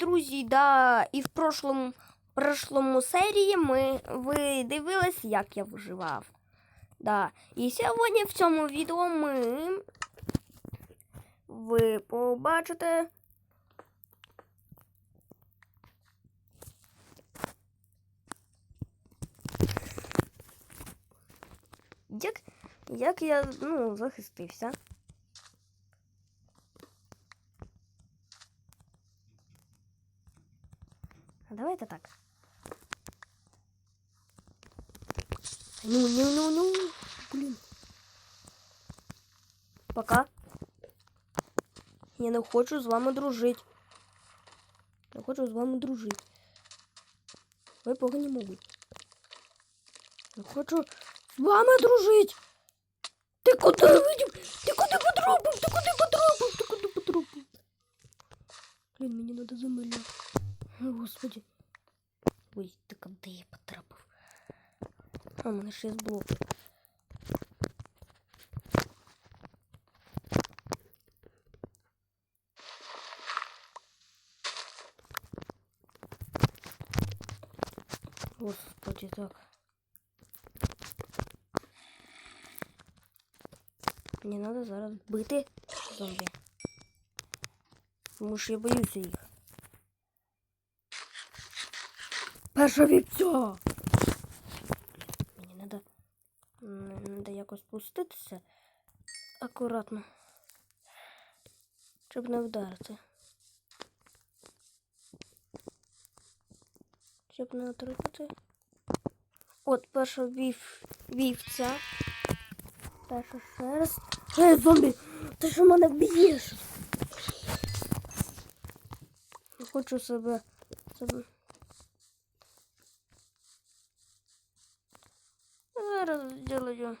друзі, да, і в прошлому, прошлому серії ми ви дивились, як я виживав. Да. І сьогодні в цьому відео ми ви побачите. Як, як я ну, захистився. давайте так. Ну, ну, ну, ну. Блін. Пока. Я не хочу з вами дружити. Не хочу з вами дружити. Ви погані можуть. Не хочу з вами дружити. Ти куди видів? Ти куди потрапив? Ти куди потрапив? Ти куди потрапив? Блін, мені треба замилювати. О, Господи. Ой, ти куди я потрапив? А, у мене ще є блок. Господи, так. Мені треба зараз бити зомбі. Тому що я боюся їх. Перша віпця! Мені треба треба якось спуститися акуратно. Щоб не вдарити. Щоб не отримати. От перша вів... вівця. Перша шерсть. Ей, зомбі! Ти що мене б'єш? Хочу себе. себе. Зараз зроблю.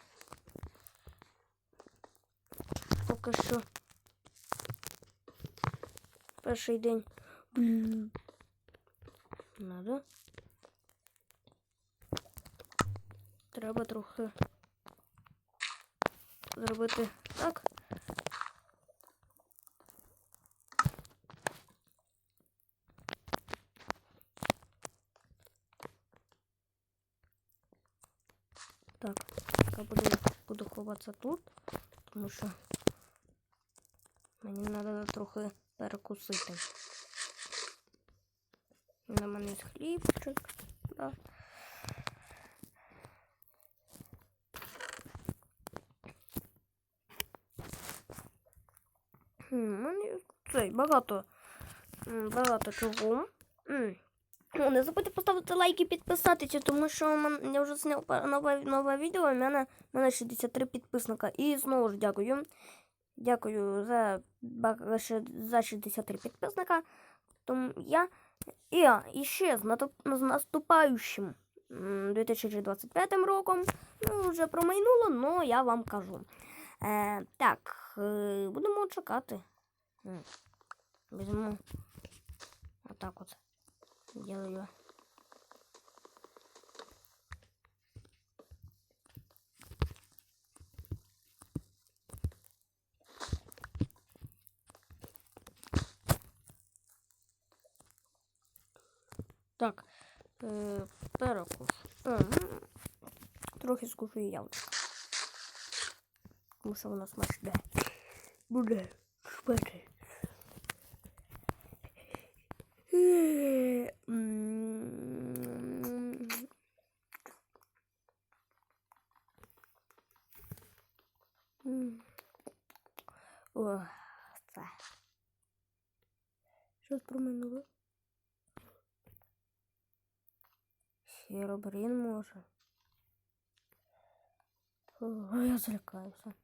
Поки що. Перший день. Блін. Надо. Треба трохи зробити. Так, я буду, буду ховатися тут, тому що мені треба трохи перекусити. На мене є хлібчик. Да. Хм, Мені цей багато. Багато чого. Не забудьте поставити лайк і підписатися, тому що я вже зняв нове, нове відео, у мене, в мене 63 підписника. І знову ж дякую. Дякую за, за 63 підписника. Тому я і, і ще з, наступаючим 2025 роком. Ну, вже промайнуло, але я вам кажу. Е, так, е, будемо чекати. Візьму отак от. Делаю. Так, е, перекус. Е, трохи скушу яблучко. Тому що воно смачне. Буде смачне. Е, м, м. О, це. Щось проминуло. Херобрин може. О, я злякаюся.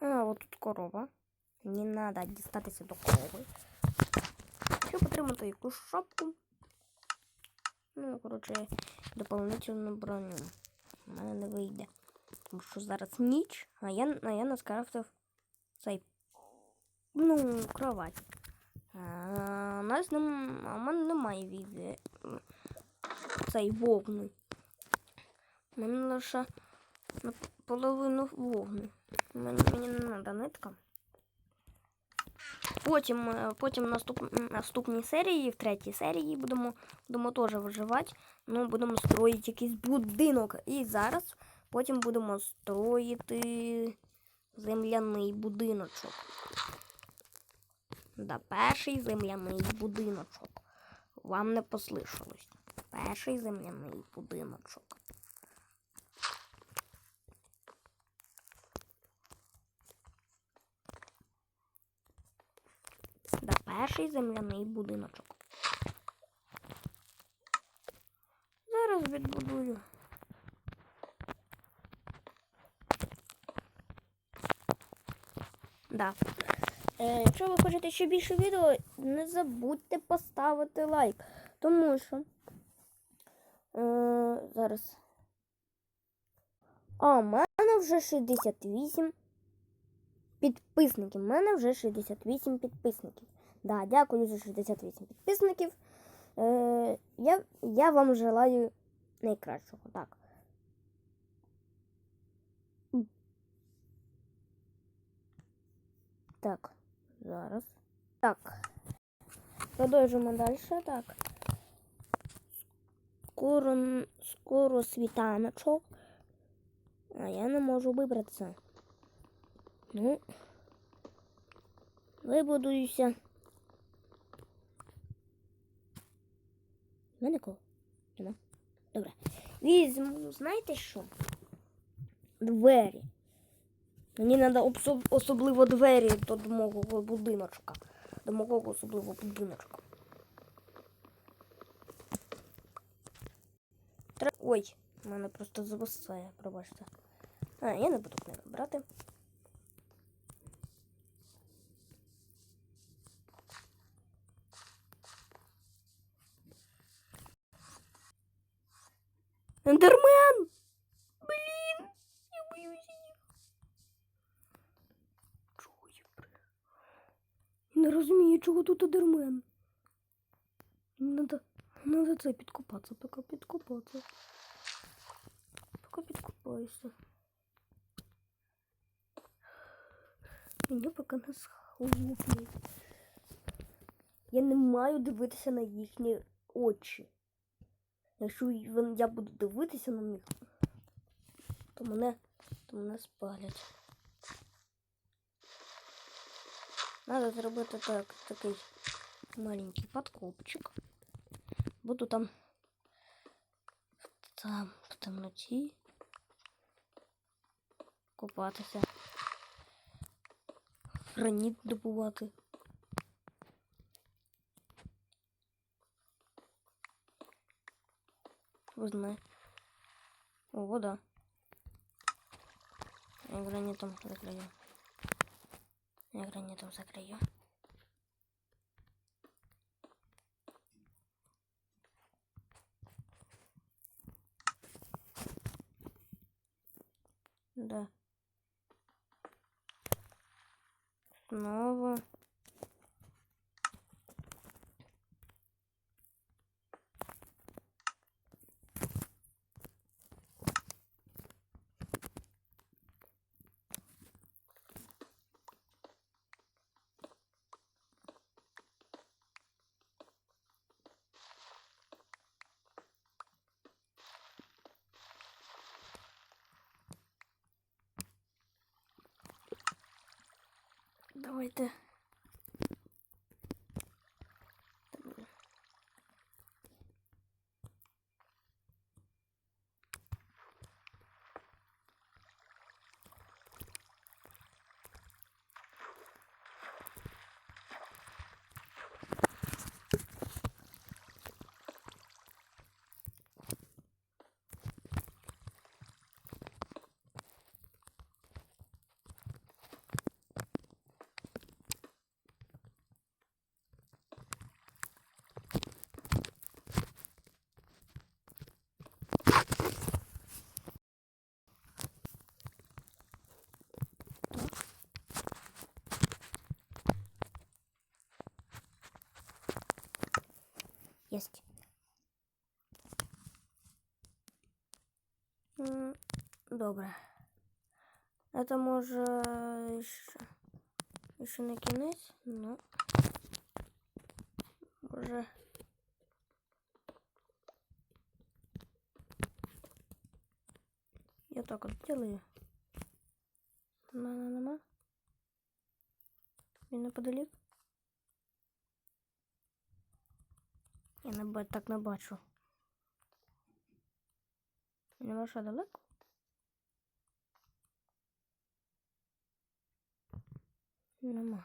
А, от тут корова. Не треба дістатися до корови. Щоб отримати якусь шапку. Ну, коротше, доповнительну броню. У мене не вийде. Тому що зараз ніч, а я, а я наскрафтив цей. Ну, кровать. А, у нас нем, а в мене немає від цей вовни. У мене лише наполовину вовни. Мені, мені не треба нитка. Потім, е, потім наступ, наступній серії, в третій серії будемо, будемо теж виживати. Ну, будемо строїти якийсь будинок. І зараз потім будемо строїти земляний будиночок. Да, перший земляний будиночок. Вам не послышалось. Перший земляний будиночок. Да, перший земляний будиночок. Зараз відбудую. Да. Е, якщо ви хочете ще більше відео, не забудьте поставити лайк. Тому що е, зараз. А, у мене вже 68 підписників. У мене вже 68 підписників. Да, дякую за 68 підписників. Е, я, я вам желаю найкращого. Так. Так, зараз. Так. Продовжимо далі. Так. Скоро, скоро світаночок. А я не можу вибратися. Ну. Вибудуюся. Мене кого? Нема. Добре. Візьму, знаєте що? Двері. Мені треба особливо двері до мого будиночка. До мого особливо будиночка. Ой, в мене просто зависає, пробачте. А, я не буду книгу брати. Ендермен! Блін! Я боюся їх. Чого я Не розумію, чого тут ендермен. Надо, надо це підкопатися, поки підкопатися. Поки підкопаюся. Мені поки не схлопнуть. Я не маю дивитися на їхні очі. Якщо я буду дивитися на них, то мене, то мене спалять. Надо зробити так, такий маленький подкопчик. Буду там, там в темноті купатися. Граніт добувати. Ви знает. Ого, да. Я гранитом закрою. Я гранитом закрою. kıvırdı. Есть. М, Добре. Это може ще, ще не кінець, ну. Може. Я так от делаю. На-на-на-на. Він неподалік. Я не так не бачу. Нема що далеко? Нема.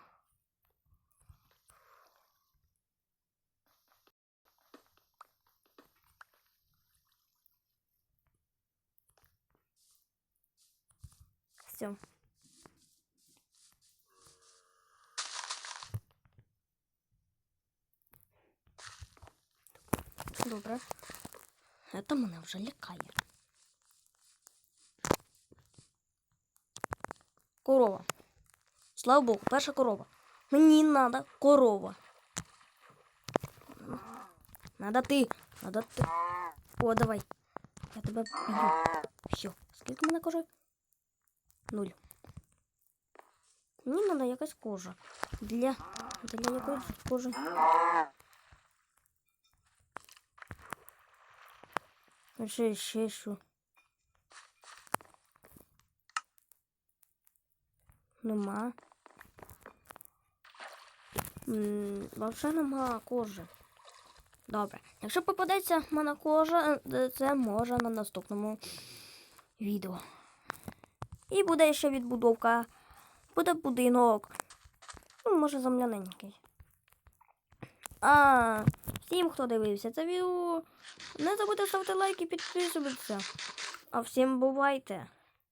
Все. Добре. Це мене вже лякає. Корова. Слава Богу, перша корова. Мені надо корова. Надо ти. Надо ти. О, давай. Я тебе б'ю. Все. Скільки в мене кожи? Нуль. Мені надо якась кожа. Для. Для якоїсь кожи. Ще, ще що. Нема. Вообще нема кожи. Добре. Якщо попадеться в мене кожа, е, це може на наступному відео. І буде ще відбудовка. Буде будинок. Ну, може, земляненький. А, всім, хто дивився це відео, не забудьте ставити лайк і підписуватися. А всім бувайте!